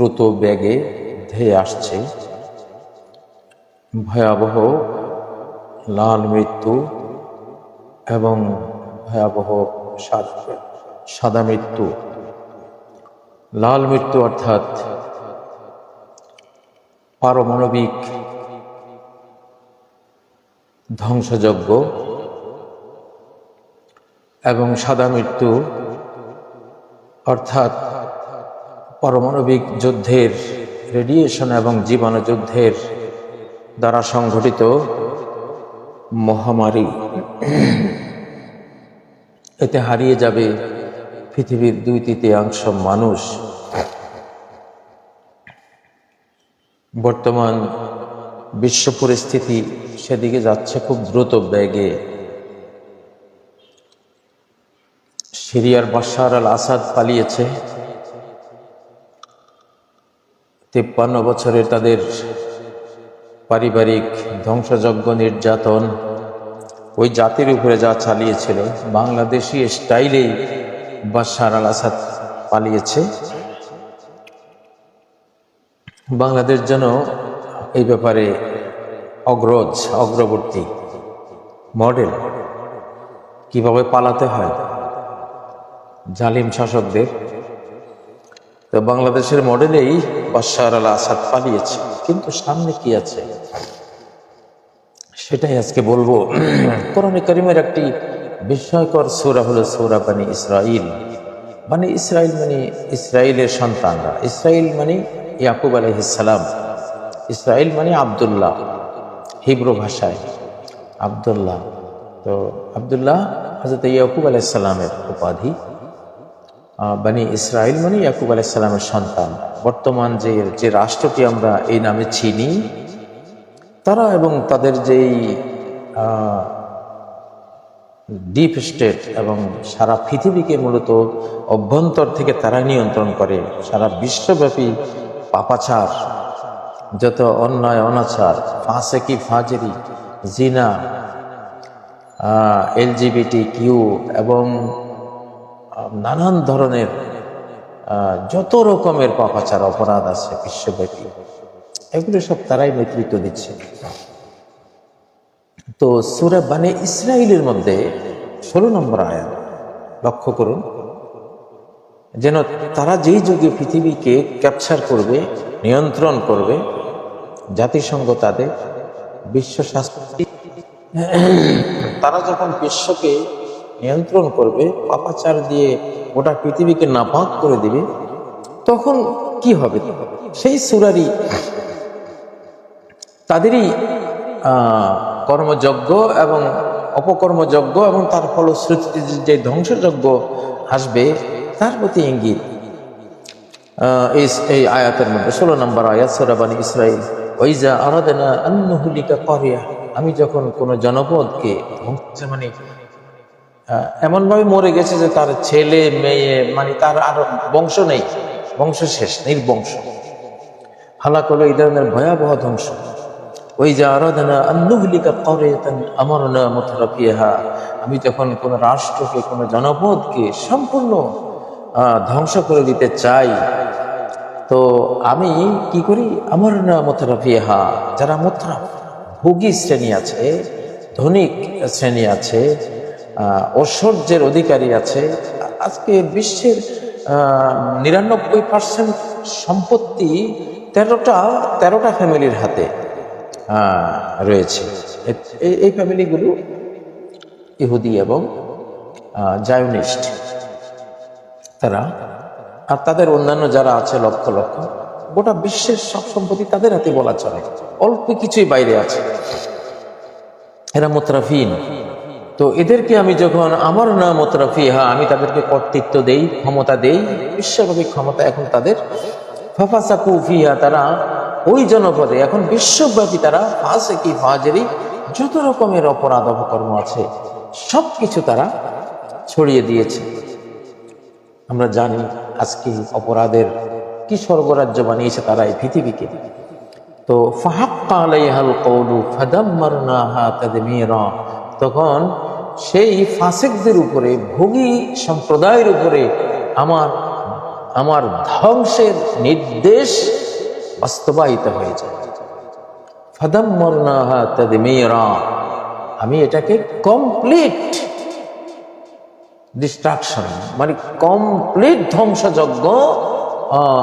দ্রুত বেগে ধেয়ে আসছে। ভয়াবহ লাল মৃত্যু এবং ভয়াবহ সাদা মৃত্যু। লাল মৃত্যু অর্থাৎ পারমাণবিক ধ্বংসযজ্ঞ এবং সাদা মৃত্যু অর্থাৎ পারমাণবিক যুদ্ধের রেডিয়েশন এবং জীবাণু যুদ্ধের দ্বারা সংঘটিত মহামারী। এতে হারিয়ে যাবে পৃথিবীর দুই তৃতীয়াংশ মানুষ। বর্তমান বিশ্ব পরিস্থিতি সেদিকে যাচ্ছে খুব দ্রুত বেগে। সিরিয়ার বাশার আল আসাদ পালিয়েছে। তিপ্পান্ন বছরের তাদের পারিবারিক ধ্বংসযজ্ঞ নির্যাতন ওই জাতির উপরে যা চালিয়েছিল, বাংলাদেশি স্টাইলেই বাশার আল আসাদ পালিয়েছে। বাংলাদেশ যেন এই ব্যাপারে অগ্রজ, অগ্রবর্তী মডেল। কীভাবে পালাতে হয়? জালিম শাসকদের। তো বাংলাদেশের মডেলেই বাশার আল আসাদ পালিয়েছে। কিন্তু সামনে কি আছে? সেটাই আজকে বলব। কোরআনে করিমের একটি বিস্ময়কর সূরা হলো সূরা বানি ইসরাইল মানে ইসরাইল মানে ইসরায়েলের সন্তানরা। ইসরাইল মানে ইয়াকুব আলহিসাল্লাম ইসরায়েল মানে আবদুল্লাহ, হিব্রু ভাষায়। আবদুল্লাহ। তো আবদুল্লাহ হজরত ইয়াকুব আলাইসাল্লামের উপাধি। বানি ইসরায়েল মানে ইয়াকুব আলাইসাল্লামের সন্তান। বর্তমান যে যে রাষ্ট্রটি আমরা এই নামে চিনি, তারা এবং তাদের যেই ডিপ স্টেট এবং সারা পৃথিবীকে মূলত অভ্যন্তর থেকে তারা নিয়ন্ত্রণ করে, সারা বিশ্বব্যাপী পাপাচার, যত অন্যায়, অনাচার, ফাঁসেকি, ফাজেরি, জিনা এলজিবিটি কিউ এবং নানান ধরনের যত রকমের পাপাচার অপরাধ আছে বিশ্বব্যাপী, এগুলো সব তারাই নেতৃত্ব দিচ্ছে। তো সুরা বানে ইসরায়েলের মধ্যে ষোলো নম্বর আয়াত, লক্ষ্য করুন, যেন তারা যেই যুগে পৃথিবীকে ক্যাপচার করবে, নিয়ন্ত্রণ করবে, জাতিসংঘ তাদের বিশ্ব স্বাস্থ্য তারা যখন বিশ্বকে নিয়ন্ত্রণ করবে, পাপাচার দিয়ে গোটা পৃথিবীকে নাপাক করে দিবে, তখন কি হবে? সেই সুরারি তাদেরই কর্মযজ্ঞ এবং অপকর্মযজ্ঞ এবং তার ফলশ্রুতিতে যে ধ্বংসযজ্ঞ আসবে, তার প্রতি ইঙ্গিত। এই আয়াতের মধ্যে, ষোলো নম্বর আয়াত সোরাবানি ইসরাইল ওইজা আরাদানা আন্নহুলিকা করিয়া আমি যখন কোনো জনপদকে মানে এমনভাবে মরে গেছে যে তার ছেলে, মেয়ে মানে তার আর বংশ নেই। বংশ শেষ, নির্বংশ। হালাক হলো এই ধরনের ভয়াবহ ধ্বংস। ওই যে আরাধনা আন্নুহলিকা করেতান আমার না আমি যখন কোনো রাষ্ট্রকে, কোনো জনপদকে সম্পূর্ণ ধ্বংস করে দিতে চাই, তো আমি কি করি? আমার না মতরফিহা যারা মতরফ ভোগী শ্রেণি আছে, ধনিক শ্রেণি আছে ঐশ্বর্যের অধিকারী আছে। আজকে বিশ্বের নিরানব্বই পার্সেন্ট সম্পত্তি তেরোটা তেরোটা ফ্যামিলির হাতে রয়েছে। এই- ফ্যামিলিগুলো ইহুদি এবং জায়নিস্ট। তারা, আর তাদের অন্যান্য যারা আছে, লক্ষ লক্ষ, গোটা বিশ্বের সব সম্পত্তি তাদের হাতে বলা চলে। অল্প কিছুই বাইরে আছে। এরা মোতরাফিন তো এদেরকে আমি যখন আমার না মোতরাফি হা আমি তাদেরকে কর্তৃত্ব দেই, ক্ষমতা দেই বিশ্বব্যাপী ক্ষমতা এখন তাদের। ফাফাসাকু ফিহা, তারা ওই জনপদে, এখন বিশ্বব্যাপী তারা ফাঁসে কি ফাজেরি, যত রকমের অপরাধ অপকর্ম আছে সব কিছু তারা ছড়িয়ে দিয়েছে। আমরা জানি আজকে অপরাধের কি স্বর্গরাজ্য বানিয়েছে তারা এই পৃথিবীকে। তো ফাহাক্কা আলাইহাল কওলু, ফাদাম্মারনাহা তাদমীরা, তখন সেই ফাসিকদের উপরে, ভোগী সম্প্রদায়ের উপরে আমার আমার ধ্বংসের নির্দেশ বাস্তবায়িত হয়ে যায়। আমি এটাকে কমপ্লিট ডিস্ট্রাকশন মানে কমপ্লিট ধ্বংসযজ্ঞ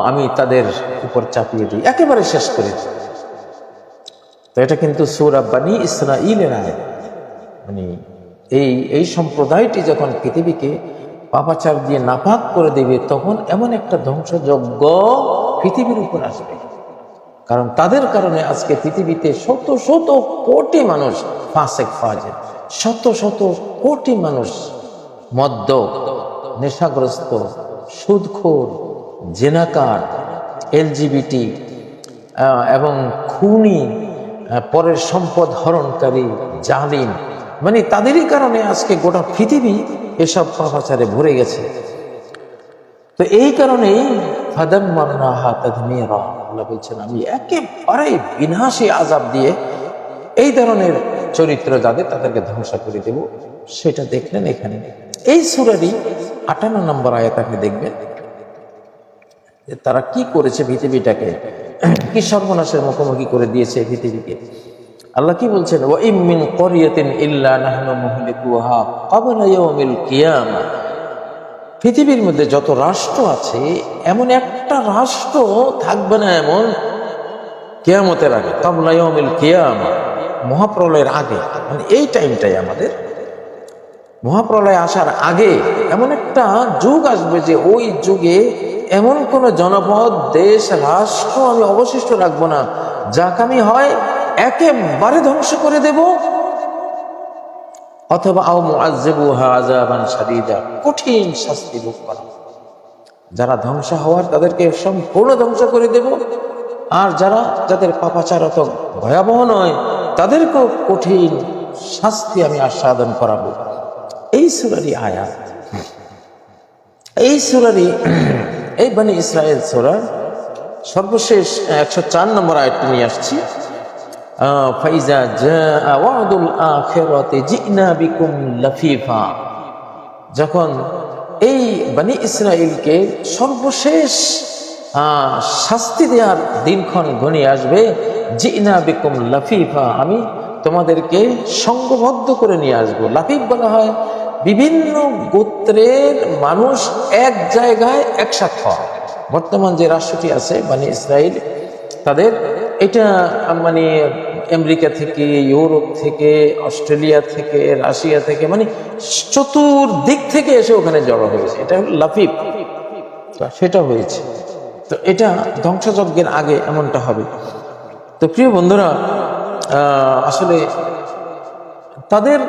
আমি তাদের উপর চাপিয়ে দিই। একেবারে শেষ করে দিই। তো এটা কিন্তু সুরাব্বানি ইসরাইলের আয় মানে এই এই সম্প্রদায়টি যখন পৃথিবীকে পাপাচার দিয়ে নাপাক করে দেবে, তখন এমন একটা ধ্বংসযজ্ঞ পৃথিবীর উপর আসবে। কারণ তাদের কারণে আজকে পৃথিবীতে শত শত কোটি মানুষ ফাঁসেক ফাজের শত শত কোটি মানুষ মদ্য নেশাগ্রস্ত, সুদখোর, জেনাকার, এলজিবিটি এবং খুনি পরের সম্পদ হরণকারী, জালিম মানে তাদেরই কারণে আজকে গোটা পৃথিবী এসব পাপাচারে ভরে গেছে। তো এই কারণেই ফাদাম মারনাহা তাদমিরা, আল্লাহ বলছেন, আমি একেবারে বিনাশী আজাব দিয়ে এই ধরনের চরিত্র যাদের, তাদেরকে ধ্বংস করে দেব। সেটা দেখলেন এখানে। এই সুরারই আটান্ন নম্বর আয়াত আপনি দেখবেন তারা কি করেছে পৃথিবীটাকে, কি সর্বনাশের মুখোমুখি করে দিয়েছে পৃথিবীকে। আল্লাহ কি বলছেন? ও ইমিন করিয়াতিন ইল্লা নাহনু মুহলিকুহা ক্বাবলা ইয়াউমিল কিয়ামা পৃথিবীর মধ্যে যত রাষ্ট্র আছে, এমন একটা রাষ্ট্র থাকবে না এমন কেয়ামতের আগে কাবলা ইয়াউমিল কিয়ামা, মহাপ্রলয়ের আগে। মানে এই টাইমটাই আমাদের। মহাপ্রলয় আসার আগে এমন একটা যুগ আসবে যে ওই যুগে এমন কোন জনপদ, দেশ, রাষ্ট্র আমি অবশিষ্ট রাখব না। যাকে আমি হয় একেবারে ধ্বংস করে দেব। অথবা কঠিন শাস্তি ভোগ করা। যারা ধ্বংস হওয়ার, তাদেরকে সম্পূর্ণ ধ্বংস করে দেব। আর যারা, যাদের পাপাচার অত ভয়াবহ নয়, তাদেরকেও কঠিন শাস্তি আমি আস্বাদন করাবো। এই সুরারি আয়াত। এই সুরারি এই বানি ইসরায়েল সুরার সর্বশেষ একশো চার নম্বর আয়াতটি নিয়ে আসছি। ফাইজা ওয়াদুল আখিরাতি জিনা বিকুম লাফিফা। যখন এই বানি ইসরায়েলকে সর্বশেষ শাস্তি দেওয়ার দিনক্ষণ ঘনিয়ে আসবে, জিনা বিকুম লাফিফা, আমি তোমাদেরকে সঙ্গবদ্ধ করে নিয়ে আসব। লাফিফ বলা হয় বিভিন্ন গোত্রের মানুষ এক জায়গায় একসাথে হওয়া। বর্তমান যে রাষ্ট্রটি আছে, বানি ইসরায়েল তাদের এটা মানে আমেরিকা থেকে, ইউরোপ থেকে, অস্ট্রেলিয়া থেকে, রাশিয়া থেকে মানে চতুর্দিক থেকে এসে ওখানে জড়ো হয়েছে। এটা লাফিফ সেটা হয়েছে। তো এটা ধ্বংসযজ্ঞের আগে এমনটা হবে। তো প্রিয় বন্ধুরা আসলে তাদের,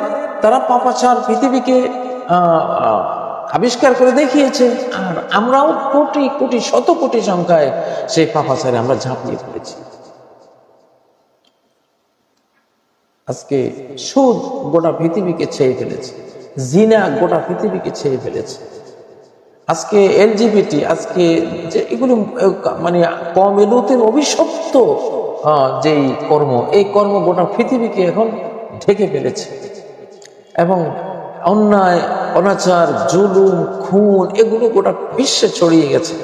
তারা পাপাচার পৃথিবীকে আবিষ্কার করে দেখিয়েছে। আর আমরাও কোটি কোটি, শত কোটি সংখ্যায় সেই পাপাচারে আমরা ঝাঁপিয়ে পড়েছি। আজকে সুদ গোটা পৃথিবীকে ছেয়ে ফেলেছে, জিনা গোটা পৃথিবীকে ছেয়ে ফেলেছে। আজকে এলজিবিটি, আজকে যে এগুলো মানে কম এলুতের অভিশপ্ত যেই কর্ম, এই কর্ম গোটা পৃথিবীকে এখন ঢেকে ফেলেছে। এবং অন্যায়, অনাচার, জুলুম, খুন, এগুলো গোটা বিশ্বে ছড়িয়ে গেছে।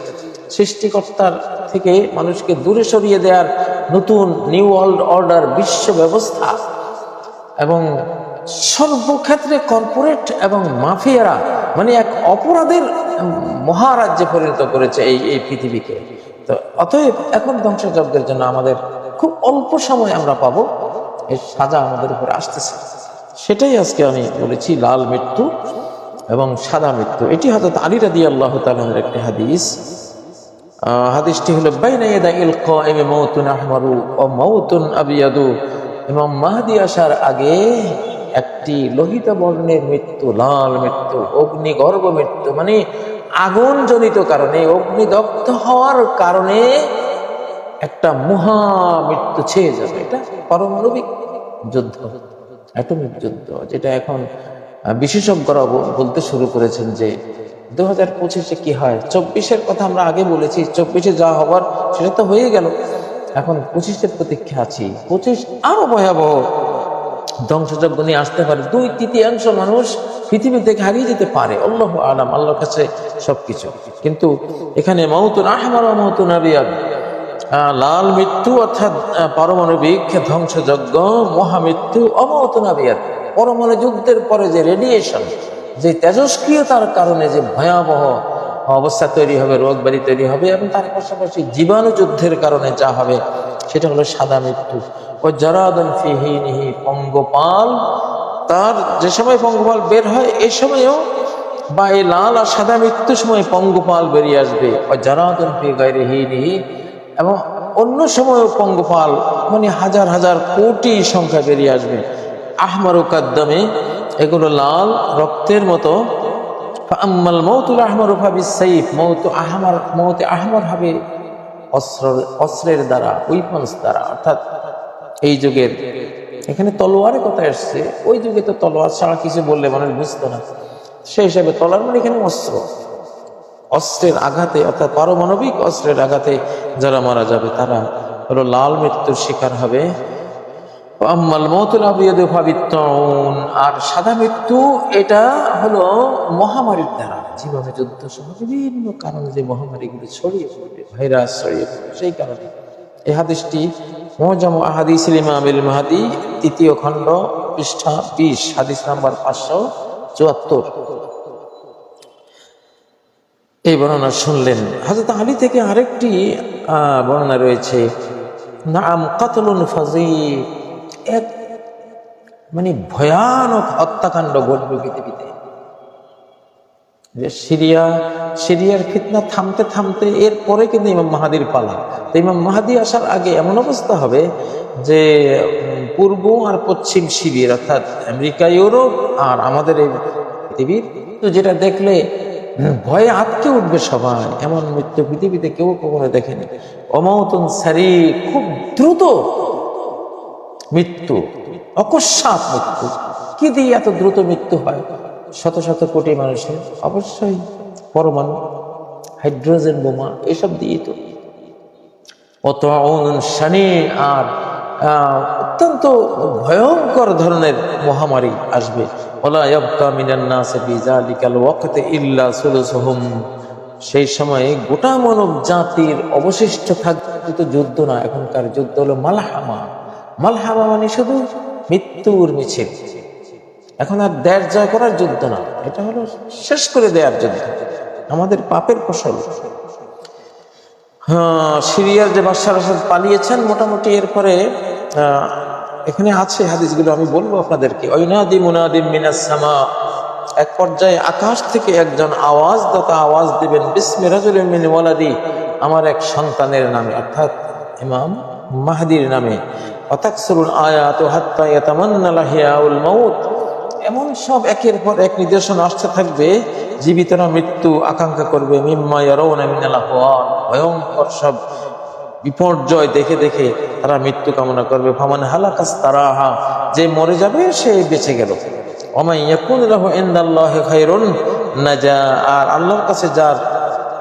সৃষ্টিকর্তার থেকে মানুষকে দূরে সরিয়ে দেওয়ার নতুন নিউ ওয়ার্ল্ড অর্ডার বিশ্ব ব্যবস্থা এবং সর্বক্ষেত্রে কর্পোরেট এবং মাফিয়ারা মানে এক অপরাধের মহারাজ্যে পরিণত করেছে এই এই পৃথিবীকে। তো অতএব এখন ধ্বংসযজ্ঞের জন্য আমাদের খুব অল্প সময় আমরা পাবো। এর সাজা আমাদের উপরে আসতেছে। সেটাই আজকে আমি বলেছি, লাল মৃত্যু এবং সাদা মৃত্যু। এটি হয়তো আলী রাদি আল্লাহ তালের একটি হাদিস। হাদিসটি হলো, বাইনা ইয়াদা ইল কাইমি মাউতুন আহমারু ও মাউতুন আবিয়াদু। ইমাম মাহদি আসার আগে একটি লোহিত বর্ণের মৃত্যু, লাল মৃত্যু অগ্নিগর্ভ মৃত্যু মানে আগুন জনিত কারণে, অগ্নিদগ্ধ হওয়ার কারণে একটা মহা মৃত্যু ছেয়ে যাবে। এটা পারমাণবিক যুদ্ধ, অ্যাটমিক যুদ্ধ, যেটা এখন বিশেষজ্ঞরা বলতে শুরু করেছেন যে দু হাজার পঁচিশে কি হয়? চব্বিশের কথা আমরা আগে বলেছি, চব্বিশে যা হবার সেটা তো হয়ে গেল। এখন পঁচিশের প্রতীক্ষা আছি। পঁচিশ আরও ভয়াবহ। ধ্বংসযজ্ঞ নিয়ে আসতে পারে দুই তৃতীয়াংশ মানুষ পৃথিবী থেকে হারিয়ে যেতে পারে। আল্লাহ আলাম, আল্লাহর কাছে সবকিছু। কিন্তু এখানে মৌতুন আহমার মৌতুন আবিয়াদ। লাল মৃত্যু অর্থাৎ পারমাণবিক ধ্বংসযজ্ঞ মহামৃত্যু অমতনাবিয়াত পরমাণু যুদ্ধের পরে যে রেডিয়েশন যে তেজস্ক্রিয়তার কারণে যে ভয়াবহ অবস্থা তৈরি হবে রোগ ব্যাধি তৈরি হবে এবং তার পাশাপাশি জীবাণু যুদ্ধের কারণে যা হবে, সেটা হলো সাদা মৃত্যু। ও জরাদন পঙ্গপাল, তার যে সময় পঙ্গপাল বের হয়, এ সময়ও বা এই লাল আর সাদা মৃত্যুর সময় পঙ্গপাল বেরিয়ে আসবে। ও জরাদন ফি হিনিহি, এবং অন্য সময়ও পঙ্গপাল মানে হাজার হাজার কোটি সংখ্যা বেরিয়ে আসবে। আহমার কাদ্দমে, এগুলো লাল রক্তের মতো আম্মাল মৌতুল আহমর ভাবি সাইফ মৌত আহমার মৌতে আহমর হবে অস্ত্র অস্ত্রের দ্বারা উইপন্স দ্বারা, অর্থাৎ এই যুগের। এখানে তলোয়ারের কথা এসছে, ওই যুগে তো তলোয়ার ছাড়া কিছু বললে মানুষ বুঝতো না। সেই হিসাবে তলোয়ার মানে এখানে অস্ত্র। অস্ত্রের আঘাতে, অর্থাৎ পারমাণবিক অস্ত্রের আঘাতে যারা মারা যাবে, তারা হলো লাল মৃত্যুর শিকার হবে। আম্মাল মতুল আবিয়াদু আর সাদা মৃত্যু, এটা হলো মহামারীর দ্বারা। জীবনে যুদ্ধ সহ বিভিন্ন কারণে যে মহামারীগুলো ছড়িয়ে পড়বে, ভাইরাস ছড়িয়ে পড়বে, সেই কারণে। এই হাদিসটি মোহজাম আহাদিস ইমামিল মাহাদি, তৃতীয় খণ্ড, পৃষ্ঠা বিশ, হাদিস নাম্বার পাঁচশো চুয়াত্তর। এই বর্ণনা শুনলেন। হাজরত আলী থেকে আরেকটি বর্ণনা রয়েছে। নাম কাতলুন ফাজি এক মানে ভয়ানক হত্যাকাণ্ড ঘটবে পৃথিবীতে। যে সিরিয়া, সিরিয়ার ফিতনা থামতে থামতে এরপরে কিন্তু ইমাম মাহাদির পালা। তো ইমাম মাহাদি আসার আগে এমন অবস্থা হবে যে পূর্ব আর পশ্চিম শিবির অর্থাৎ আমেরিকা, ইউরোপ আর আমাদের এই পৃথিবীর, তো যেটা দেখলে ভয়ে আটকে উঠবে সবাই। এমন মৃত্যু পৃথিবীতে কেউ কখনো দেখেনি। অমতন সারি খুব দ্রুত মৃত্যু, অকস্মাৎ মৃত্যু। কি দিয়ে এত দ্রুত মৃত্যু হয়? শত শত কোটি মানুষের, অবশ্যই পরমাণু, হাইড্রোজেন বোমা, এসব দিয়ে তো। অত শানি আর অত্যন্ত ভয়ঙ্কর ধরনের মহামারী আসবে। সেই সময়ে গোটা মানব জাতির অবশিষ্ট থাকবে তো যুদ্ধ না, এখনকার যুদ্ধ হলো মালহামা। মালহামা মানে শুধু মৃত্যুর মিছিল। এখন আর দেশ জয় করার যুদ্ধ না, এটা হলো শেষ করে দেওয়ার যুদ্ধ। আমাদের পাপের ফসল। হ্যাঁ সিরিয়ার যে বাদশাহ আসাদ পালিয়েছেন মোটামুটি, এরপরে এখানে আছে হাদিসগুলো, আমি বলব আপনাদেরকে। ঐনাদি মুনাদিম মিনাস সামা। এক পর্যায়ে আকাশ থেকে একজন আওয়াজ দাতা আওয়াজ দেবেন, বিসমি রাজুল ওয়ালাদি। আমার এক সন্তানের নামে, অর্থাৎ ইমাম মাহাদির নামে। অতাকসরুল আয়াত হাত্তা ইয়াতামান্না লাহিয়াউল মাউত। এমন সব একের পর এক নিদর্শন আসতে থাকবে জীবিতরা মৃত্যু আকাঙ্ক্ষা করবে, মিম্মা ইয়ারাউনা মিনাল আহওয়াল ভয়ঙ্কর সব বিপর্যয় দেখে দেখে তারা মৃত্যু কামনা করবে। ফামান হালাকাস তারাহা যে মরে যাবে সে বেঁচে গেল। আর আল্লাহর কাছে যার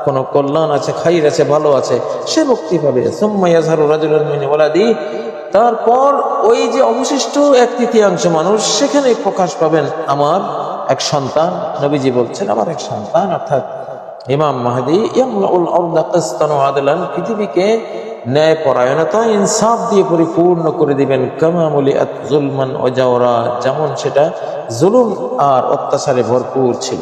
কোনো কল্যাণ আছে খাইর আছে, ভালো আছে, সে মুক্তি পাবে। সুম্মা ইয়াজহারু রাজুলুন মিন ওয়ালাদি তারপর ওই যে অবশিষ্ট এক তৃতীয়াংশ মানুষ সেখানে প্রকাশ পাবেন আমার এক সন্তান। নবীজি বলছেন, আমার এক সন্তান, অর্থাৎ ইমাম মাহাদি আদলান, পৃথিবীকে ন্যায় পরায়ণতা ইনসাফ দিয়ে পরিপূর্ণ করে দিবেন। কামামুলি জুলমান ও জাওরা, যেমন সেটা জুলুম আর অত্যাচারে ভরপুর ছিল।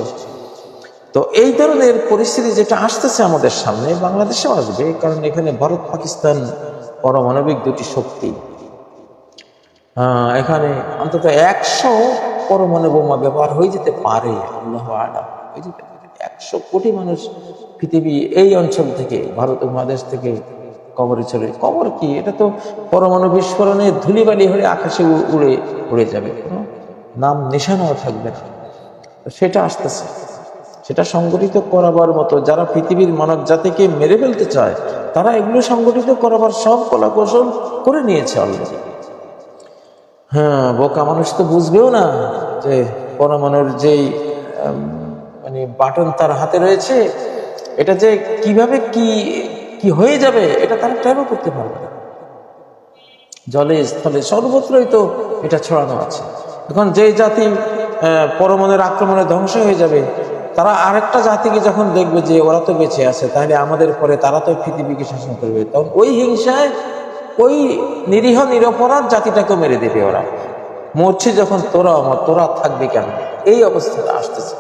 তো এই ধরনের পরিস্থিতি যেটা আসতেছে আমাদের সামনে, বাংলাদেশেও আসবে, কারণ এখানে ভারত পাকিস্তান পারমাণবিক দুটি শক্তি। এখানে অন্তত একশো পরমাণু বোমা ব্যবহার হয়ে যেতে পারে, আল্লাহ আলাম। হয়ে যেতে পারে। একশো কোটি মানুষ পৃথিবী এই অঞ্চল থেকে, ভারত উপমহাদেশ থেকে কবরে চলে কবর কি? এটা তো পরমাণু বিস্ফোরণে ধুলিবালি হয়ে আকাশে উড়ে উড়ে যাবে। নাম নিশানাও থাকবে না। সেটা আসতেছে। সেটা সংগঠিত করাবার মতো যারা পৃথিবীর মানব জাতিকে মেরে ফেলতে চায়, তারা এগুলো সংগঠিত করাবার সব কলা কৌশল করে নিয়েছে অলরেডি হ্যাঁ বোকা মানুষ তো বুঝবেও না যে পরমাণুর যেই মানে বাটন তার হাতে রয়েছে, এটা যে কীভাবে কি কি হয়ে যাবে, এটা তারা ট্যাবও করতে পারবে না। জলে, স্থলে সর্বত্রই তো এটা ছড়ানো আছে। এখন যে জাতি পরমাণুর আক্রমণে ধ্বংস হয়ে যাবে তারা আরেকটা জাতিকে যখন দেখবে যে ওরা তো বেঁচে আছে, তাহলে আমাদের পরে তারা তো পৃথিবীকে শাসন করবে। তখন ওই হিংসায়, ওই নিরীহ নিরপরাধ জাতিটাকে মেরে দেবে ওরা। মরছে যখন তোরা আমার তোরা থাকবে কেন এই অবস্থাটা আসতেছে।